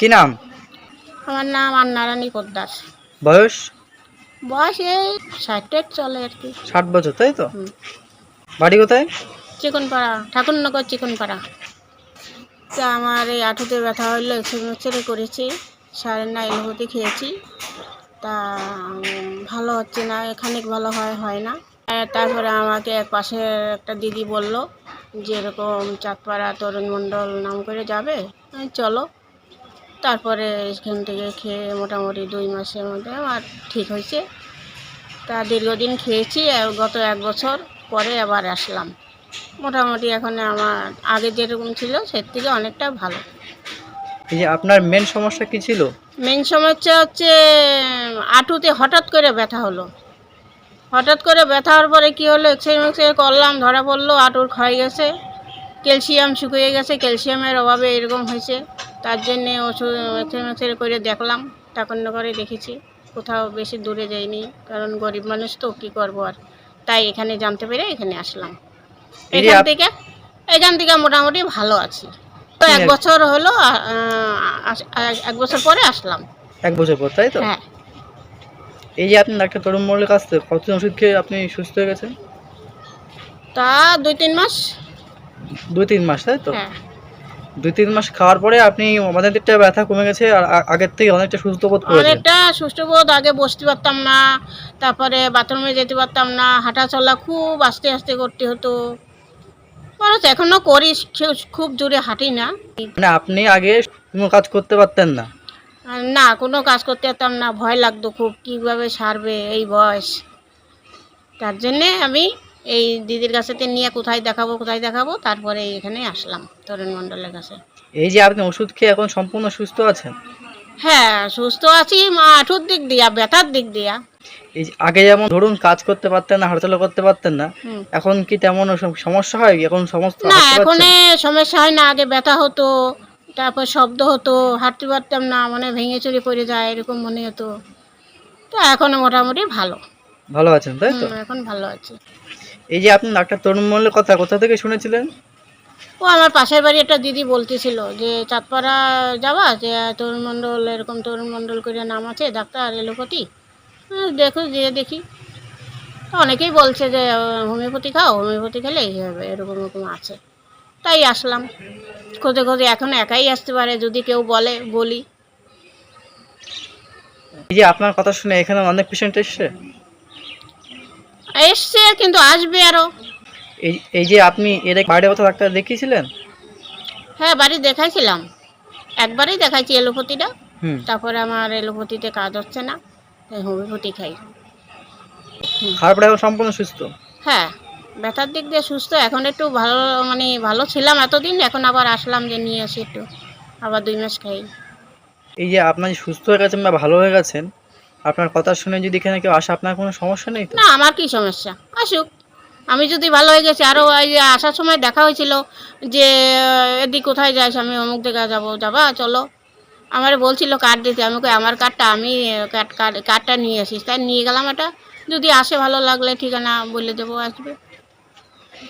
কি নাম? আমার নাম আন্নারানী পোদ্দার। বয়স? বয়স এই ষাট চলে আর কি। ষাট বছর তাই তো? বাড়ি কোথায়? চিকনপাড়া ঠাকুরনগর চিকনপাড়া। তা আমার এই আঠুতে ব্যথা হইল এক্সরে করেছি। সারের না এলোপতি খেয়েছি। তা ভালো হচ্ছে না খানিক ভালো হয় হয় না। তারপরে আমাকে এক পাশে একটা দিদি বলল যে এরকম চাঁদপাড়া তরুণ মণ্ডল নাম করে যাবে? চলো। তারপরে এখান থেকে খেয়ে মোটামুটি দুই মাসের মধ্যে আমার ঠিক হয়েছে। তা দীর্ঘদিন খেয়েছি গত এক বছর পরে আবার আসলাম। মোটামুটি এখন আমার আগে যেরকম ছিল সের থেকে অনেকটা ভালো। এই যে আপনার মেন সমস্যা কি ছিল? মেন সমস্যা হচ্ছে আঁটুতে হঠাৎ করে ব্যথা হলো। হঠাৎ করে ব্যথা হওয়ার পরে কী হলো এক্সরে মেক্সরে করলাম ধরা পড়ল আঁটুর ক্ষয় গেছে ক্যালসিয়াম শুকিয়ে গেছে ক্যালসিয়ামের অভাবে এরকম হয়েছে। তার জন্যে ওষুধ এক্সরে করে দেখলাম করে দেখেছি। কোথাও বেশি দূরে যাইনি কারণ গরিব মানুষ তো কী করব আর? তাই এখানে জানতে পেরে এখানে আসলাম। এখান থেকে এখান থেকে মোটামুটি ভালো আছি। তো এক বছর হলো এক বছর পরে আসলাম। এক বছর পর তাই তো? হ্যাঁ। এই যে আপনি ডাক্তার তরুণ মল্লের কাছ থেকে কতদিন ওষুধ খেয়ে আপনি সুস্থ হয়ে গেছেন? তা দুই তিন মাস। দুই তিন মাস তাই তো? হ্যাঁ। দুই তিন মাস খাওয়ার পরে আপনি আমাদের দিকটা ব্যথা কমে গেছে আর আগের থেকে অনেকটা সুস্থ বোধ করেছেন। অনেকটা সুস্থ বোধ আগে বসতে পারতাম না তারপরে বাথরুমে যেতে পারতাম না হাঁটা চলা খুব আস্তে আস্তে করতে হতো। মানুষ এখনও করি খুব জোরে হাঁটি না। মানে আপনি আগে কোনো কাজ করতে পারতেন না? না কোনো কাজ করতে পারতাম না ভয় লাগতো খুব কীভাবে সারবে এই বয়স। তার জন্যে আমি এই দিদির কাছেতে নিয়ে কোথায় দেখাবো কোথায় দেখাবো তারপরে এখানে আসলাম তরুণ মণ্ডলের কাছে। এই যে আপনি ওষুধ খেয়ে এখন সম্পূর্ণ সুস্থ আছেন? হ্যাঁ সুস্থ আছি মা আঠুর দিক দিয়া ব্যথার দিক দিয়া। এই যে আগে যেমন ধরুন কাজ করতে পারতেন না হাঁটাচলা করতে পারতেন না এখন কি তেমন ওসব সমস্যা হয়? এখন সমস্ত না এখন সমস্যা হয় না আগে ব্যথা হতো তারপর শব্দ হতো হাঁটতে পারতাম না মানে ভেঙে চুরি পড়ে যায় এরকম মনে হতো। তো এখন মোটামুটি ভালো। ভালো আছেন তাই তো? এখন ভালো আছে। এই যে আপনি ডাক্তার তরুণ মল্লের কথা কোথা থেকে শুনেছিলেন? ও আমার পাশের বাড়ি একটা দিদি বলতেছিল যে চাঁদপাড়া যাওয়া যে তরুণ মণ্ডল এরকম তরুণ মণ্ডল করে নাম আছে ডাক্তার এলোপতি দেখো দিয়ে দেখি। অনেকেই বলছে যে হোমিওপ্যাথি খাও হোমিওপ্যাথি খেলে এই হবে এরকম এরকম আছে। তাই আসলাম। খোঁজে খোঁজে এখন একাই আসতে পারে যদি কেউ বলে বলি। এই যে আপনার কথা শুনে এখানে অনেক পেশেন্ট এসছে? এসছে কিন্তু আসবে আরও এই এই যে আপনি এর বাইরে কোথাও ডাক্তার দেখিয়েছিলেন? হ্যাঁ বাড়ি দেখাইছিলাম। একবারই দেখাইছি এলোপতিটা হুম। তারপরে আমার এলোপতিতে কাজ হচ্ছে না তাই হোমিওপ্যাথি খাই। খাওয়ার পরে এখন সম্পূর্ণ সুস্থ? হ্যাঁ ব্যথার দিক দিয়ে সুস্থ। এখন একটু ভালো মানে ভালো ছিলাম এতদিন এখন আবার আসলাম যে নিয়ে আসি একটু। আবার দুই মাস খাই। এই যে আপনার সুস্থ হয়ে গেছেন বা ভালো হয়ে গেছেন আপনার কথা শুনে যদি এখানে কেউ আসে আপনার কোনো সমস্যা নেই তো? না আমার কি সমস্যা? আসুক। আমি যদি ভালো হয়ে গেছি আরও এই যে আসার সময় দেখা হয়েছিল যে এদিক কোথায় যাস আমি অমুক জায়গায় যাব যাবা চলো। আমার বলছিল কার্ড দিতে আমি কই, আমার কার্ডটা আমি কার্ড কার্ড কার্ডটা নিয়ে আসিস। তাই নিয়ে গেলাম এটা। যদি আসে ভালো লাগলে ঠিকানা বলে দেবো আসবে।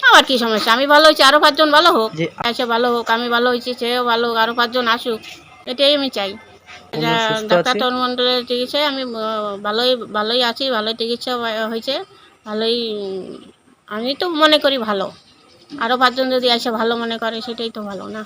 আমার কি সমস্যা? আমি ভালো হয়েছি আরও পাঁচজন ভালো হোক। এসে ভালো হোক আমি ভালো হয়েছি সেও ভালো হোক আরও পাঁচজন আসুক। এটাই আমি চাই। ডাক্তার। তরুণ মণ্ডলের চিকিৎসায় আমি ভালোই ভালোই আছি ভালোই চিকিৎসা হয়েছে ভালোই আমি তো মনে করি ভালো আরও পাঁচজন যদি আসে ভালো মনে করে সেটাই তো ভালো না